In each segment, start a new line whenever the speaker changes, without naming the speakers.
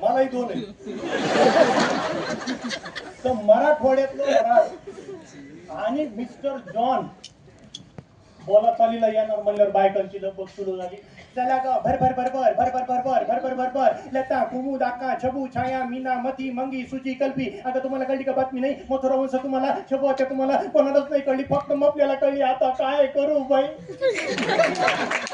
मलाही दोन आहे तर मराठवाड्यातलं मराठ आणि मिस्टर जॉन बोला चालीला येणार म्हणल्यावर बायकांची लगबग सुरू झाली चला ग भर भर भर भर भर भर भर भर भर भर भर भर लता कुमू दाका छबू छाया मीना मती मंगी सुची कल्पी आता तुम्हाला कळली का बातमी नाही मथुरा वंश तुम्हाला छबू आता तुम्हाला कोणालाच नाही कळली फक्त मग आपल्याला कळली आता काय करू बाई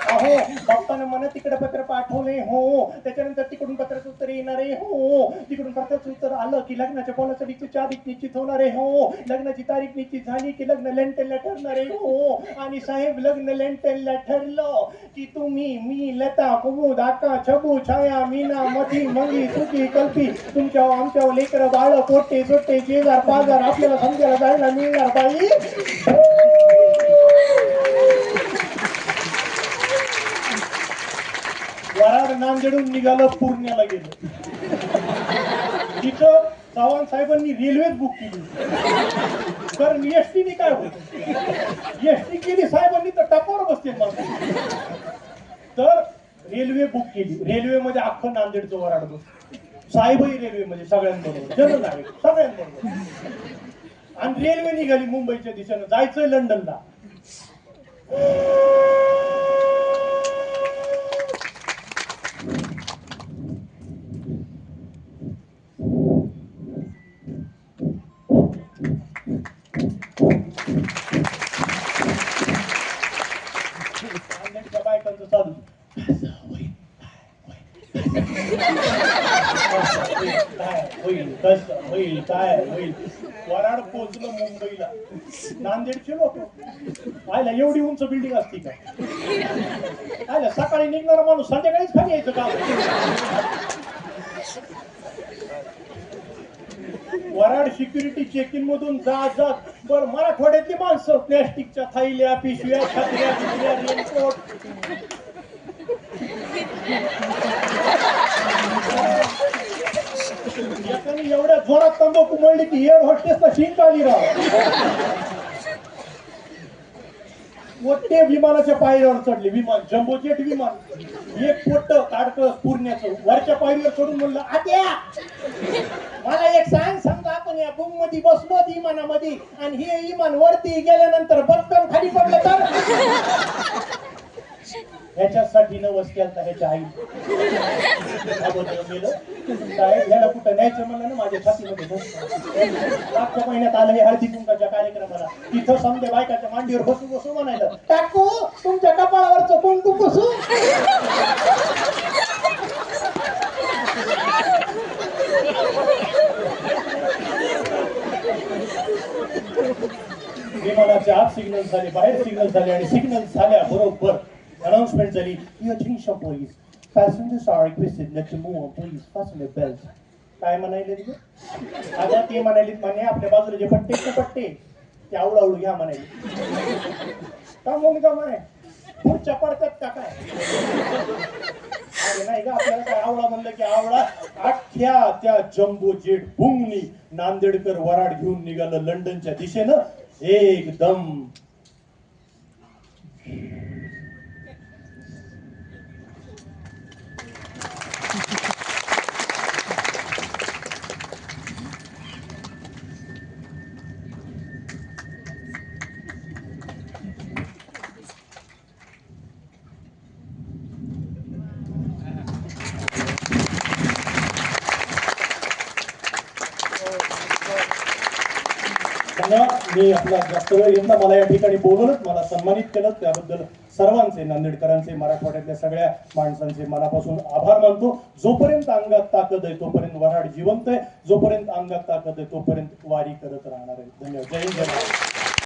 अहो बाप्पानं मला तिकडे पत्र पाठवले हो. त्याच्यानंतर तिकडून पत्राचं उत्तर येणार आहे हो. तिकडून पत्राचं उत्तर आलं की लग्नाच्या बोलासाठी तारीख निश्चित होणार आहे हो. लग्नाची तारीख निश्चित झाली की लग्न लेंटेलला ठरणार आहे हो. आणि साहेब लग्न लेंटेलला ठरलं की तुम्ही मी लता कुमुद आका छबू छाया मीना मधी मंगी सुची कल्पी तुमच्या आमच्या लेकर बाळ पोटे सोटे शेजार पाजार आपल्याला समजायला जायला मिळणार बाई वराड नांदेडून निघालं पूर्ण्याला गेलं. तिथं चव्हाण साहेबांनी रेल्वेच बुक केली. कारण एसटीने काय होत? एसटी केली साहेबांनी तर टपावर बसते मग तर रेल्वे बुक केली. रेल्वेमध्ये अख्खं नांदेडचं वराड बस साहेबही रेल्वेमध्ये सगळ्यांबरोबर. जनरल आहे सगळ्यांबरोबर. आणि रेल्वे निघाली मुंबईच्या दिशेनं. जायचंय लंडनला. काय? होईल कसं? होईल काय? होईल. वराड पोचलं मुंबईला. नांदेडचे लोक. आयला एवढी उंच बिल्डिंग असती का? आयला सकाळी निघणारा माणूस संध्याकाळीच खाली यायचं का? वराड सिक्युरिटी चेकिंग मधून जात जात बर मराठवाड्यातली माणसं. प्लॅस्टिकच्या थैल्या पिशव्या छत्र्या पिशव्या रेनकोट. एकाने एवढ्या जोरात तंबाखू मळली की एअर तर शिंक आली राव. मोठे विमानाच्या पायऱ्यावर चढले. विमान जम्बोजेट विमान. एक पोट काढतं पुरण्याचं. वरच्या पायरीवर चढून म्हणलं आत्या मला एक सांग समजा आपण या बुममध्ये बसलो विमानामध्ये आणि हे विमान वरती गेल्यानंतर बटकन खाली पडलं तर? ह्याच्यासाठी नवस केलता ह्याच्या आई? गेलं ह्याला कुठं न्यायचं म्हणलं ना माझ्या छातीमध्ये मागच्या महिन्यात आलं हे हळदी कुंकाच्या कार्यक्रमाला. तिथं समजे बायकाच्या मांडीवर बसू बसू म्हणायला टाकू तुमच्या कपाळावरचं कुंकू बसू विमानाचे आत सिग्नल झाले बाहेर सिग्नल झाले आणि सिग्नल झाल्या बरोबर. अनाउन्समेंट झाली your attention please passengers are requested. Not to move please. Fasten your belts. काय म्हणायले तिथे आता ते म्हणाले म्हणे आपल्या बाजूला जे पट्टे ते पट्टे ते आवळू आवडू घ्या म्हणाले. का मग का म्हणे. पुढच्या पडतात का काय? अरे नाही का आपल्याला काय आवळा म्हणलं की आवळा अख्ख्या त्या जम्बो जेट बुंगनी नांदेडकर वराड घेऊन निघालं लंडनच्या दिशेनं. एकदम त्यांना मी आपला जास्त वेळ घेतला मला या ठिकाणी बोलूनच मला सन्मानित केलं. त्याबद्दल सर्वांचे नांदेडकरांचे मराठवाड्यातल्या सगळ्या माणसांचे मनापासून आभार मानतो. जोपर्यंत अंगात ताकद आहे तोपर्यंत वराड जिवंत आहे. जोपर्यंत अंगात ताकद आहे तोपर्यंत वारी करत राहणार आहे. धन्यवाद. जय हिंद जय